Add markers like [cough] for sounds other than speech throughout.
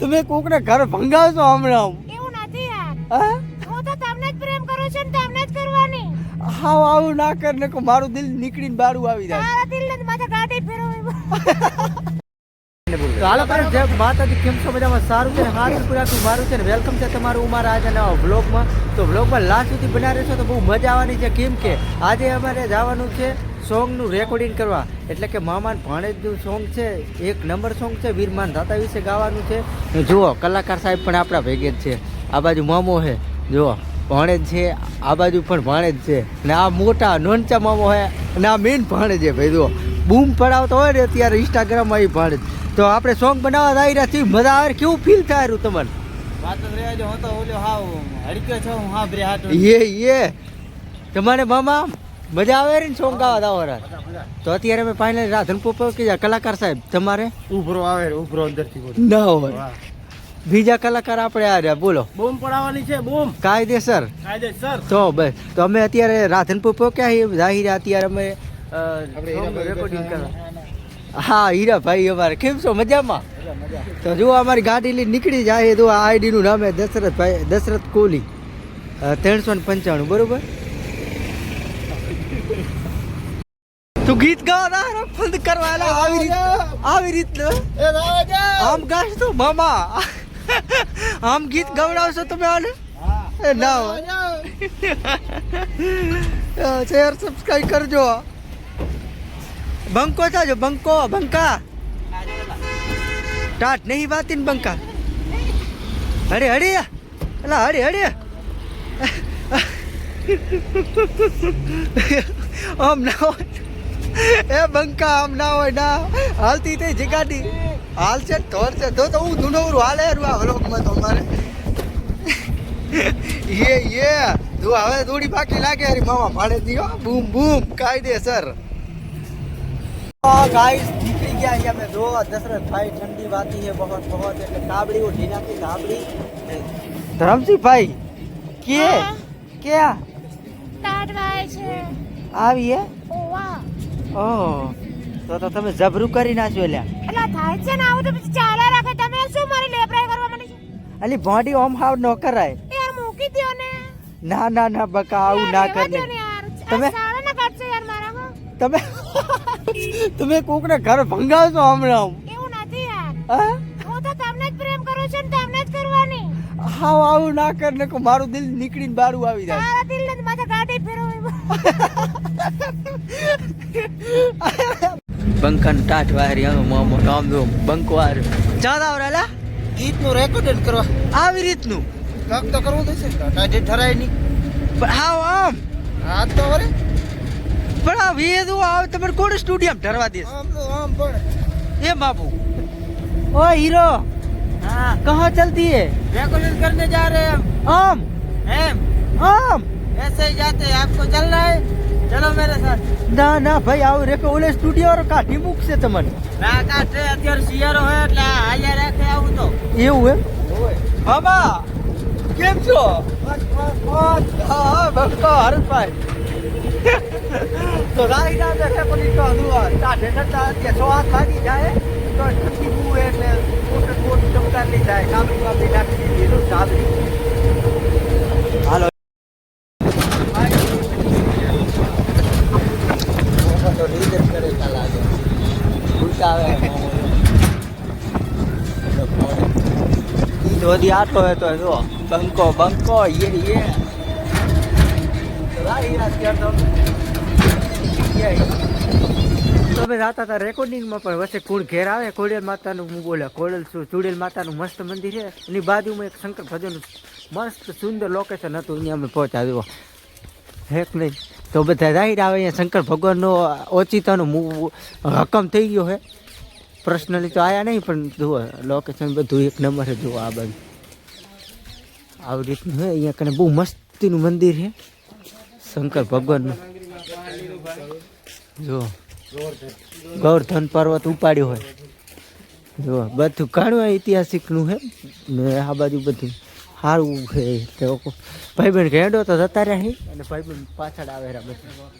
તમે કોકને ઘર ભંગાવશો હમણાં? એવું નથી યાર. હું? તો તમને જ પ્રેમ કરું છું ને તમને જ કરવાની. હાવ આવું ના કર ને કો મારું દિલ નીકળીને બારું આવી જાય. મારા દિલ ને માથે ગાડી ફેરવી હાલો ફ્રેન્ડ જય માતાજી કેમ છો બધામાં? સારું છે હારું પૂરાતું મારું છે ને? વેલકમ છે તમારું અમારા આજે નવા વ્લોગમાં તો વ્લોગમાં લાસ્ટ સુધી બના રહેશો તો બહુ મજા આવવાની છે. કેમ કે આજે અમારે જવાનું છે સોંગનું રેકોર્ડિંગ કરવા. એટલે કે મામાન ભાણેજનું સોંગ છે એક નંબર સોંગ છે વીરમાન દાતા વિશે ગાવાનું છે. જુઓ કલાકાર સાહેબ પણ આપણા ભેગે જ છે. આ બાજુ મામો છે જુઓ ભાણેજ છે આ બાજુ પણ ભાણેજ છે. ને આ મોટા નોનચા મામો છે અને આ મેન ભાણેજ છે ભાઈ જુઓ. બૂમ પડાવતો હોય ને અત્યારે ઇન્સ્ટાગ્રામમાં એ ભાણેજ. તો આપણે સોંગ બનાવવા આવી રહ્યા છીએ. મજા આવે કેવું ફીલ થાય રહ્યું તમને? વાત જ રહેવા દો હું તો ઓલો હાવ હડક્યો છો હું હા બ્રે એ એ તમારે મામા? મજા આવે ને સોંગ ગાવા દાવા તો અત્યારે અમે ફાઇનલ રાધનપુર પહોંચી કે કલાકાર સાહેબ તમારે? ઉભરો આવે ઉભરો અંદરથી ના હોય. બીજા કલાકાર આપણે આ રહ્યા બોલો. બૂમ પડાવવાની છે બૂમ. કાયદેસર. કાયદે સર તો બસ તો અમે અત્યારે રાધનપુર પહોંચ્યા જાહેર અત્યારે અમે રેકોર્ડિંગ કરવા. હા હીરાભાઈ અમારે. કેમ છો? મજામાં? તો જો અમારી ગાડી લઈ નીકળી જાય તો આ આઈડીનું નામ દશરથભાઈ દશરથ કોહલી. ત્રણસો ને પંચાણું બરોબર? તું ગીત ગાવા ના કરવાના આવી રીત આવી રીતનું. આમ ગાશ તો મામા. આમ ગીત ગવડાવશો તમે આને? એ ના શેર સબસ્ક્રાઇબ કરજો. બંકો થાજો બંકો બંકા. ટાટ નહીં વાતી ને બંકા. હડે હડે એલા હડે હડે આમ ના હોય. [laughs] એ બંકા આમ ના હોય ના. હાલતી તે જગાડી. હાલ છે ઠોર છે. તો તો હું ધૂનવરું હાલે રૂ આ વ્લોગમાં તો અમારે. [laughs] યે યે. તું હવે થોડી બાકી લાગે અરે મામા ભાડે દીયો બૂમ બૂમ. કાયદેસર ગાઈસ નીકળી ગયા અહીંયા મેં જો દશરથ ભાઈ ઠંડી વાતી છે બહોત બહોત. એટલે કાબડી ઓ ઢીના કી કાબડી ધરમસિંહ ભાઈ કે કે તાર ભાઈ છે. આવીએ ઓવા. ઓહ તો તો તમે જબરું કરી નાખ્યો એટલે થાય છે ને આવું તો પછી ચાલ્યા રાખે. તમે શું મારી લેપરાઈ કરવા માંડી છે? અલી બોડી ઓમ હાવ ન કરાય. યાર મૂકી દ્યો ને. ના ના ના બકા આવું ના કરને. તમે- સાળા ના કાઢશે યાર મારા. તમે [laughs] તમે કોકને ઘર ભંગાવશો હમણાં. એવું નથી યાર. હા? હું તો તમને જ પ્રેમ કરું છું ને તમને જ કરવાની. હાવ આવું ના કરને કો મારું દિલ નીકળીને બારું આવી જાય તારા દિલ ને માથે ગાડી ફેરવવી બંકન ટાટ વાયરી હવે મોમો નામ બંક વાયર વાર જાદ આવરાલા ગીતનું રેકોર્ડિંગ કરવા. આવી રીતનું. કાક તો કરવું થશે ટાટે ઠરાય નહીં. પણ હા આમ. આ તો વરે પણ આ વેદો આવ તમે કોણ સ્ટુડિયમ ઠરવા દેશ આમ આમ પણ. એ બાપુ. ઓ હીરો. હા. કહો ચલતી હે રેકોર્ડિંગ કરને જા રહે હમ એમ એમ. આમ. ऐसे ही जाते हैं आपको चलना है चलो मेरे साथ ના ના ભાઈ આવું રેકો ઓલે સ્ટુડિયો વાળો કાઢી મૂકશે તમને ના કાઢે અત્યારે શિયાળો હોય એટલે આ હાલ્યા રાખે આવું તો એવું એમ બાબા કેમ છો હા હા બંકો હરભાઈ તો રાઈ ના દેખે પછી તો હદુઆ ટાઢે ઠંડા કે સો હાથ લાગી જાય તો ઠંડી બહુ એટલે મોટે મોટી ચમકાર લઈ જાય કાબરી કાબરી નાખી દીધું કાબરી હાલો ઈ આતો હે તો જો, બંકો બંકો યે યે તમે. જાતા હતા રેકોર્ડિંગમાં પણ વચ્ચે કુળ ઘેર આવે કોડેલ માતાનું હું બોલે શું, ચુડેલ માતાનું મસ્ત મંદિર છે. એની બાજુમાં એક શંકર ભજનનું મસ્ત સુંદર લોકેશન હતું, અહીંયા અમે પહોંચાડ્યો હેક નહીં. તો બધા જાહેર આવે, અહીંયા શંકર ભગવાનનો ઓચિતાનું મુ- હકમ થઈ ગયો છે. પર્સનલી તો આયા નહીં, પણ જુઓ લોકેશન બધું એક નંબર છે જુઓ આ બાજુ. આવી રીતનું છે અહીંયા કને બહુ મસ્તીનું મંદિર છે શંકર ભગવાનનું. જો ગૌરધન પર્વત ઉપાડ્યો હોય. જો બધું ઘણું ઐતિહાસિકનું છે ને આ બાજુ બધું સારું છે તે ભાઈબંધ ઘેડો તો જતા રહ્યા અને ભાઈબંધ પાછળ આવે રહ્યા બધા.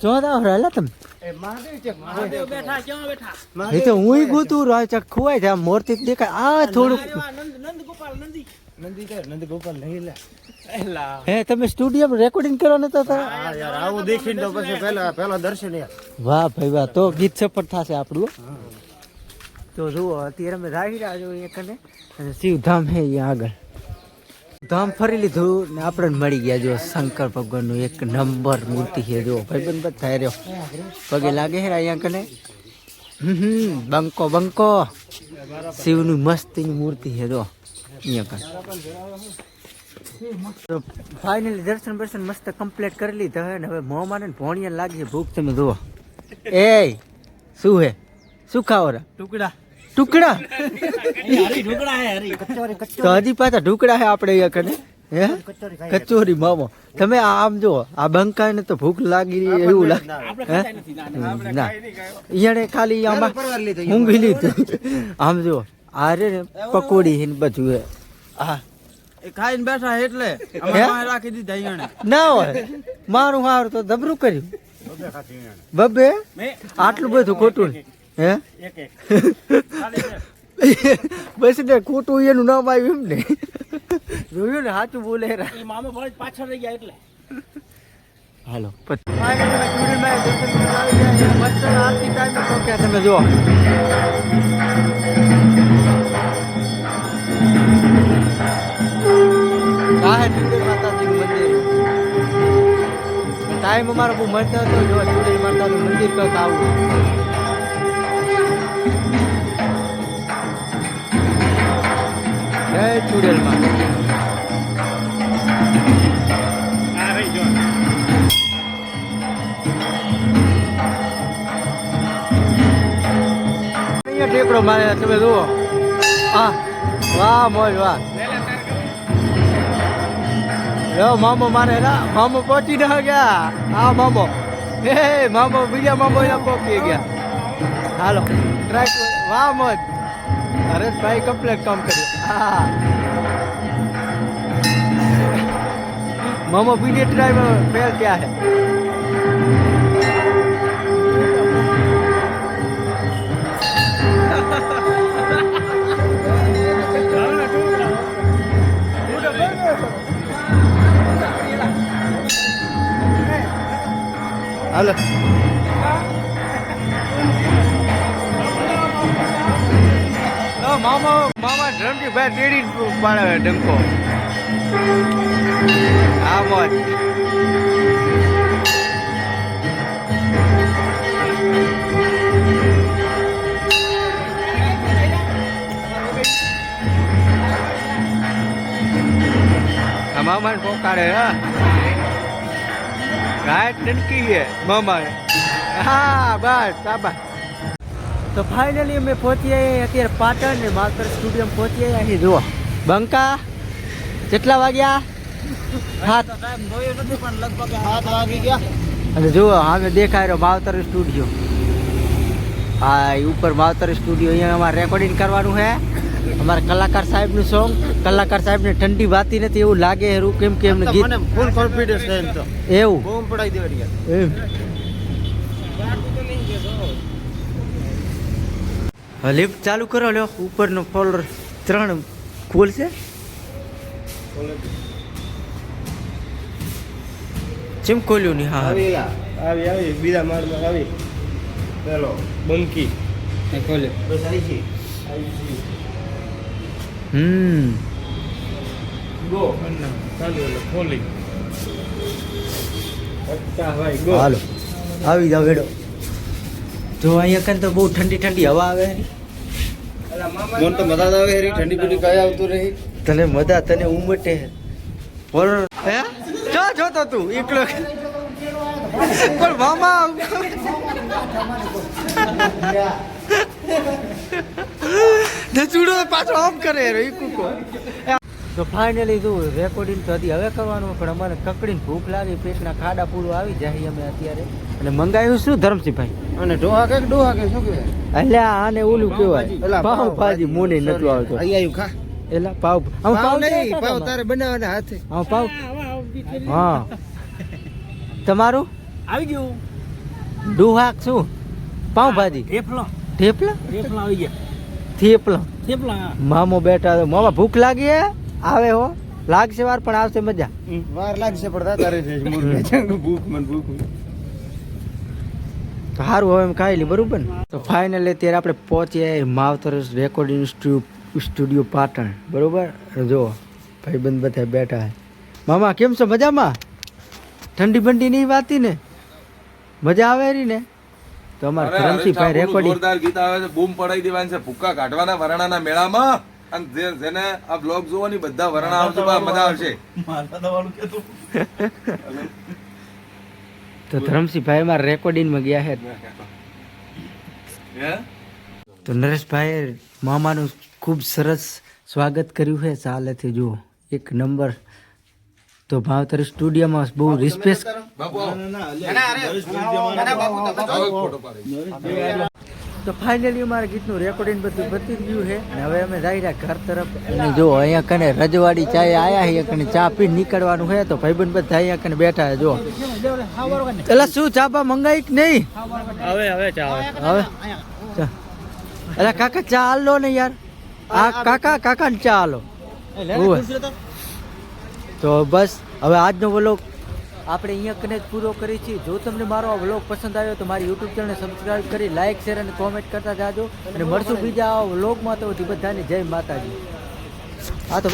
જો તા રહેલા તમે. એ તો હું ગોતું છે ખુવાય છે દેખાય. આ થોડુંક નંદ નંદ ગોપાલ નંદી. નંદી કે નંદ ગોપાલ નહીં લે. એલા હે તમે સ્ટુડિયો રેકોર્ડિંગ કરો ને તો આવું દેખીને તો પછી પહેલા પહેલા દર્શન વાહ ભાઈ વાહ તો ગીત સપોર્ટ થશે આપણું. તો જુઓ અત્યારે અમે રાહી રહ્યા છો અહીંયા કને અને શિવધામ હે અહીંયા આગળ. ધામ ફરી લીધું ને આપણે મળી ગયા જો શંકર ભગવાનનું એક નંબર મૂર્તિ છે જો. ભાઈબંધ બધા થાય રહ્યો પગે લાગે છે અહીંયા કને? હમ બંકો બંકો. શિવની મસ્તીની મૂર્તિ છે જો. અહીંયા કને. ફાઇનલી દર્શન બર્શન મસ્ત કમ્પ્લીટ કરી લીધા હોય ને હવે મોમાં ને ભોણિયા લાગી ભૂખ તમે જુઓ. એ શું હે? શું ખાવો ટુકડા. ટુકડા તો હજી પાછા ઢુકડા હે આપણે અહીંયા કને? હે? કચોરી મામો. તમે આમ જો આ બંકા ને તો ભૂખ લાગી રહી એવું લાગે હે? ના ઈયાણે ખાલી આમાં ઊંઘી લીધું. આમ જો આ રે પકોડી હે ને બધું હે. હા. ખાઈને બેઠા એટલે રાખી દીધા ના હોય. મારું હાર તો ધબરું કર્યું. બબે આટલું બધું ખોટું? હે? એક એક. [laughs] બસ ને ખોટું એનું નામ આવ્યું એમ ને. જોયું ને સાચું બોલે મામા ભાઈ પાછળ રહી ગયા એટલે. હાલો. તમે મંદિર. ટાઈમ અમારો બહુ મળતો હતો જો ચૂંટણી માતાનું મંદિર કરતા આવું. જય ચુડેલ માતા આ રહી જો. અહીંયા ટેકડો મારે તમે જુઓ. હા વાહ મોજ વાહ. યો મામો મારે ના મામો પહોંચી ના ગયા. હા મામો. એ મામો બીજા મામો અહીંયા પહોંચી ગયા. હાલો ટ્રાય વાહ મોજ. હરેશભાઈ કમ્પ્લેટ કામ કર્યું. હા મામો બીજી ટ્રાય ફેલ ક્યાં હે હાલો તો મામા મામા ડ્રમથી ભાઈ તેડી પાડે ડંકો? હા મોજ. આ મામાને પોકાડે હા. ગાય ટનકી છે મામા હા, બસ બાબા તો ફાઇનલી અમે પહોંચી આવ્યા અત્યારે પાટણ ને માસ્ટર સ્ટુડિયો પહોંચી આવ્યા અહીં જુઓ બંકા કેટલા વાગ્યા? સાત. પણ લગભગ સાત વાગી ગયા અને જુઓ અમે દેખાય રહ્યો માવતર સ્ટુડિયો હા ઉપર માવતર સ્ટુડિયો અહીંયા અમારે રેકોર્ડિંગ કરવાનું છે અમારા કલાકાર સાહેબનું સોંગ કલાકાર સાહેબને ઠંડી વાતી નથી એવું લાગે એરું કેમ કે એમને ગીત ફૂલ કોન્ફિડન્સ છે એમ તો. એવું? બૂમ પડાઈ દેવાની એમ. હા, લિફ્ટ ચાલુ કરો લ્યો. ઉપરનો ફ્લોર ત્રણ ખોલશે ચેમ ખોલ્યું નહીં? હા આવી આવી આવી. બીજા માળમાં આવી. પેલો બંકી. ખોલ્યો. બસ આવી છે. હમ. ગો. ચાલુ એટલે ખોલી. ભાઈ ગો. હાલો. આવી જાવ વેડો જો અહીંયા કન તો બહુ ઠંડી ઠંડી હવા આવે. મન તો મજા આવે હેરી ઠંડી પીડી કઈ આવતું રહી. તને મજા તને ઉમટે. પર હે? જો જોતો તું એકલો. પણ મામા ને ચૂડો પાછો આમ કરે રે ઈ કૂકો. તો ફાઇનલી જો રેકોર્ડિંગ તો હતી હવે કરવાનું પણ અમારે કકડીને ભૂખ લાગી પેટના ખાડા પૂરું આવી જાય અમે અત્યારે. અને મંગાવ્યું શું ધરમસિંહભાઈ? અને ડોહા કે ડોહા કે શું કહેવાય? એટલે આને ઓલું કહેવાય. એલા, પાવ ભાજી મોને નતું આવતો. અહીં આવ્યું ખા. એલા પાવ આમ પાવ નહીં પાવ તારે બનાવવાના હાથે. હા પાવ હા તમારું? આવી ગયું. ડુહાક શું? પાઉંભાજી થેપલા. થેપલા? થેપલા આવી ગયા. થેપલા. થેપલા મામો બેઠા મામા ભૂખ લાગી હે? આવે હો. લાગશે વાર પણ આવશે મજા. વાર લાગશે પણ તારે ભૂખ મન ભૂખ. તો સારું હવે એમ ખાઈ લી બરોબર ને? તો ફાઇનલી અત્યારે આપણે પહોંચ્યા માવતર રેકોર્ડિંગ સ્ટુડિયો પાટણ બરોબર? જો ભાઈબંધ બધા બેઠા છે. મામા કેમ છો? મજામાં? ઠંડી બંડી નહીં વાતી ને? મજા આવે રહી ને? તો અમારા ધરમસિંહભાઈ રેકોર્ડિંગ જોરદાર ગીત આવે છે બૂમ પડાઈ દેવાની છે ભૂક્કા કાઢવાના વરણાના મેળામાં. અને જેને આ બ્લોગ જોવાની બધા વરણા આવશે મજા આવશે. તો [laughs] ધરમસિંહભાઈ અમારા રેકોર્ડિંગમાં ગયા હે? તો નરેશભાઈ મામાનું ખૂબ સરસ સ્વાગત કર્યું છે ચાલેથી જુઓ એક નંબર. તો ભાવતર સ્ટુડિયોમાં બહુ રિસ્પેક્ટ તો ફાઇનલી અમારા ગીતનું રેકોર્ડિંગ બધું પતી ગયું છે. અને હવે અમે જઈ રહ્યા ઘર તરફ. અને જો અહીંયા કને રજવાડી ચાય આયા છે કને ચા પી નીકળવાનું છે તો ભાઈબંધ બધા અહીંયા કને બેઠા છે જો. એટલે શું ચા બા મંગાઈ કે નહીં? હવે હવે ચા હવે? હવે કાકા ચા હાલો ને યાર. આ કાકા કાકા ને ચા હાલો. તો. બસ હવે આજનો વ્લોગ આપણે અહીંયા કને પૂરો કરી છીએ. જો તમને મારો આ વ્લોગ પસંદ આવ્યો તો મારી યુટ્યુબ ચેનલ સબસ્ક્રાઈબ કરી લાઇક શેર અને કોમેન્ટ કરતા જાજો. અને મળશું બીજા વ્લોગમાં તો બધાને જય માતાજી. આ તો